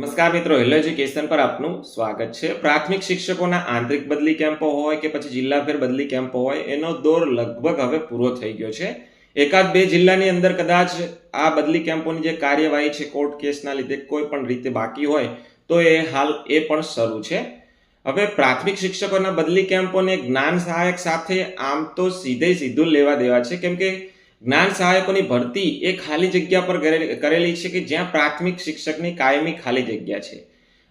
નમસ્કાર મિત્રો, hello education પર આપનું સ્વાગત છે. પ્રાથમિક શિક્ષકોના આંતરિક બદલી કેમ્પો હોય કે પછી જિલ્લા ફેર બદલી કેમ્પો હોય, એનો દોર લગભગ હવે પૂરો થઈ ગયો છે. એકાદ બે જિલ્લાની અંદર કદાચ આ બદલી કેમ્પોની જે કાર્યવાહી છે, કોર્ટ કેસના લીધે કોઈ પણ રીતે બાકી હોય, તો એ હાલ એ પણ શરૂ છે. હવે પ્રાથમિક શિક્ષકોના બદલી કેમ્પોને જ્ઞાન સહાયક સાથે આમ તો સીધે સીધું લેવા દેવા છે, કેમ કે જ્ઞાન સહાયકોની ભરતી એ ખાલી જગ્યા પર કરેલી- છે કે જ્યાં પ્રાથમિક શિક્ષકની કાયમી ખાલી જગ્યા છે?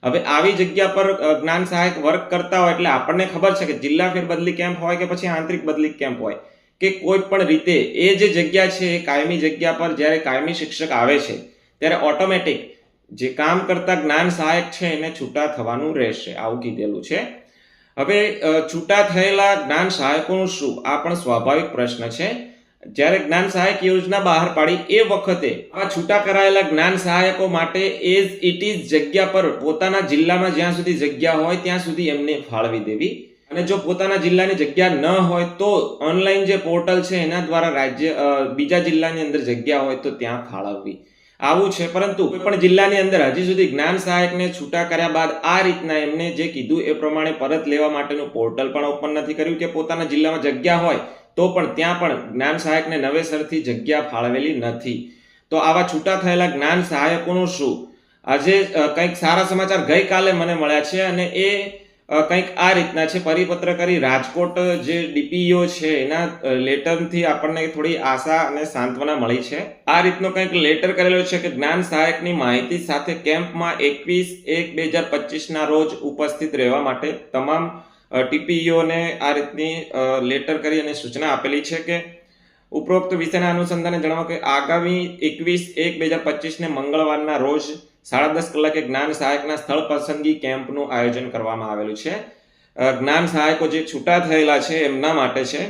હવે આવી જગ્યા પર જ્ઞાન સહાયક વર્ક કરતા હોય એટલે આપણને ખબર છે કે જિલ્લા ફેરબદલી કેમ્પ હોય કે પછી આંતરિક બદલી કેમ્પ હોય કે કોઈ પણ રીતે એ જે જગ્યા છે, એ કાયમી જગ્યા પર જ્યારે કાયમી શિક્ષક આવે છે, ત્યારે ઓટોમેટિક જે કામ કરતા જ્ઞાન સહાયક છે એને છૂટા થવાનું રહેશે. આવું કીધેલું છે. હવે છૂટા થયેલા જ્ઞાન સહાયકોનું શું? આ પણ સ્વાભાવિક પ્રશ્ન છે. જ્યારે જ્ઞાન સહાયક યોજના બહાર પાડી એ વખતે આ છૂટા કરાયેલા જ્ઞાન સહાયકો માટે એઝ ઇટ ઇઝ જગ્યા પર પોતાના જિલ્લામાં જ્યાં સુધી જગ્યા હોય ત્યાં સુધી એમને ફાળવી દેવી. અને જો પોતાના જિલ્લાની જગ્યા ન હોય તો ઓનલાઈન જે પોર્ટલ છે એના દ્વારા રાજ્ય બીજા જિલ્લાની અંદર જગ્યા હોય તો ત્યાં ફાળવવી. આવું છે, પરંતુ કોઈ પણ જિલ્લાની અંદર હજી સુધી જ્ઞાન સહાયકને છૂટા કર્યા બાદ આ રીતના એમને જે કીધું એ પ્રમાણે પરત લેવા માટેનું પોર્ટલ પણ ઓપન નથી કર્યું કે પોતાના જિલ્લામાં જગ્યા હોય તો પણ ત્યાં પણ જ્ઞાન સહાયકને નવેસરથી જગ્યા ફાળવેલી નથી. તો આવા છૂટા થયેલા જ્ઞાન સહાયકોનું શું? આજે કંઈક સારા સમાચાર ગઈકાલે મને મળ્યા છે અને એ કંઈક આ રીતના છે. પરિપત્ર કરી રાજકોટ જે ડીપીઓ છે, એના લેટરથી આપણને થોડી આશા અને સાંત્વના મળી છે. આ રીતનો કંઈક લેટર કરેલો છે કે જ્ઞાન સહાયકની માહિતી સાથે કેમ્પમાં એકવીસ એક બે હજાર પચીસના રોજ ઉપસ્થિત રહેવા માટે તમામ ટીપીઓને આ રીતની લેટર કરી અને સૂચના આપેલી છે કે ઉપરોક્ત વિષયના અનુસંધાને જણાવો કે આગામી એકવીસ એક બે હજાર પચીસને મંગળવારના રોજ સાડા દસ કલાકે જ્ઞાન સહાયકના સ્થળ પસંદગી કેમ્પનું આયોજન કરવામાં આવેલું છે. જ્ઞાન સહાયકો જે છૂટા થયેલા છે એમના માટે છે.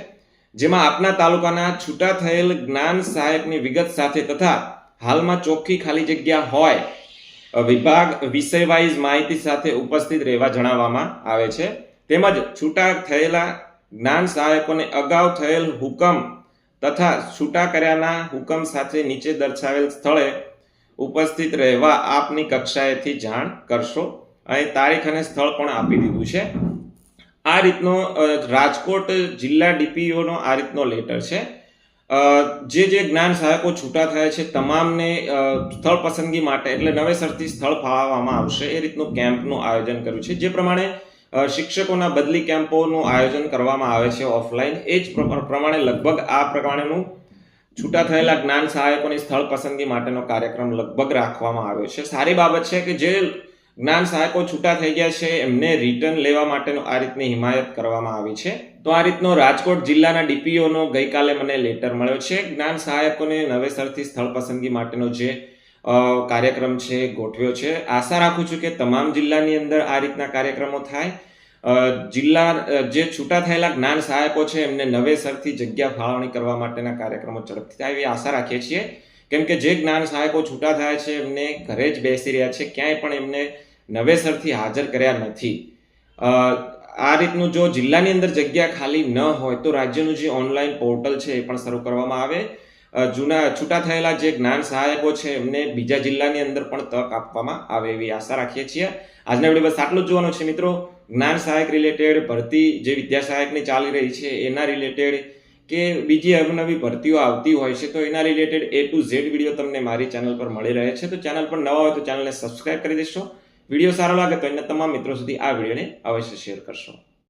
જેમાં આપના તાલુકાના છૂટા થયેલ જ્ઞાન સહાયકની વિગત સાથે તથા હાલમાં ચોખ્ખી ખાલી જગ્યા હોય વિભાગ વિષય વાઇઝ માહિતી સાથે ઉપસ્થિત રહેવા જણાવવામાં આવે છે. તેમજ છૂટા થયેલા જ્ઞાન સહાયકોને અગાઉ થયેલ હુકમ તથા છૂટા કર્યાના હુકમ સાથે નીચે દર્શાવેલ સ્થળે ઉપસ્થિત રહેવા આપની કક્ષાએથી જાણ કરશો. અહીં તારીખ અને સ્થળ પણ આપી દીધું છે. આ રીતનો રાજકોટ જિલ્લા ડીપીઓનો આ રીતનો લેટર છે. જે જે જ્ઞાન સહાયકો છૂટા થયા છે તમામને સ્થળ પસંદગી માટે, એટલે નવેસરથી સ્થળ ફાળવવામાં આવશે એ રીતનું કેમ્પનું આયોજન કર્યું છે. જે પ્રમાણે શિક્ષકોના બદલી કેમ્પોનું આયોજન કરવામાં આવે છે ઓફલાઈન. એ જ પ્ર- પ્રમાણે લગભગ આ પ્રમાણેનું છૂટા થયેલા જ્ઞાન સહાયકોની સ્થળ પસંદગી માટેનો કાર્યક્રમ લગભગ રાખવામાં આવ્યો છે. સારી બાબત છે કે જે જ્ઞાન સહાયકો છૂટા થઈ ગયા છે, એમને રિટર્ન લેવા માટેનો આ રીતની હિમાયત કરવામાં આવી છે. તો આ રીતનો રાજકોટ જિલ્લાના ડીપીઓનો ગઈકાલે મને લેટર મળ્યો છે. જ્ઞાન સહાયકોને નવેસરથી સ્થળ પસંદગી માટેનો જે કાર્યક્રમ છે, ગોઠવ્યો છે. આશા રાખું છું કે તમામ જિલ્લાની અંદર આ રીતના કાર્યક્રમો થાય. જિલ્લા જે છૂટા થયેલા જ્ઞાન સહાયકો છે, એમને નવેસરથી જગ્યા ફાળવણી કરવા માટેના કાર્યક્રમો ઝડપથી થાય એવી આશા રાખીએ છીએ. કેમ કે જે જ્ઞાન સહાયકો છૂટા થયા છે, એમને ઘરે જ બેસી રહ્યા છે, ક્યાંય પણ એમને નવેસરથી હાજર કર્યા નથી. આ રીતનું જો જિલ્લાની અંદર જગ્યા ખાલી ન હોય, તો રાજ્યનું જે ઓનલાઈન પોર્ટલ છે, એ પણ શરૂ કરવામાં આવે. જૂના છૂટા થયેલા જે જ્ઞાન સહાયકો છે, એમને બીજા જિલ્લાની અંદર પણ તક આપવામાં આવે એવી આશા રાખીએ છીએ. આજના વીડિયો બસ આટલું જ જોવાનું છે મિત્રો. જ્ઞાન સહાયક રિલેટેડ ભરતી જે વિદ્યા સહાયકની ચાલી રહી છે, એના રિલેટેડ કે બીજી અવનવી ભરતીઓ આવતી હોય છે, તો એના related A to Z video તમને મારી ચેનલ પર મળી રહે છે. તો ચેનલ પર નવા હોય તો ચેનલને સબસ્ક્રાઇબ કરી દેશો. વીડિયો સારો લાગે તો એના તમામ મિત્રો સુધી આ વિડીયોને અવશ્ય શેર કરશો.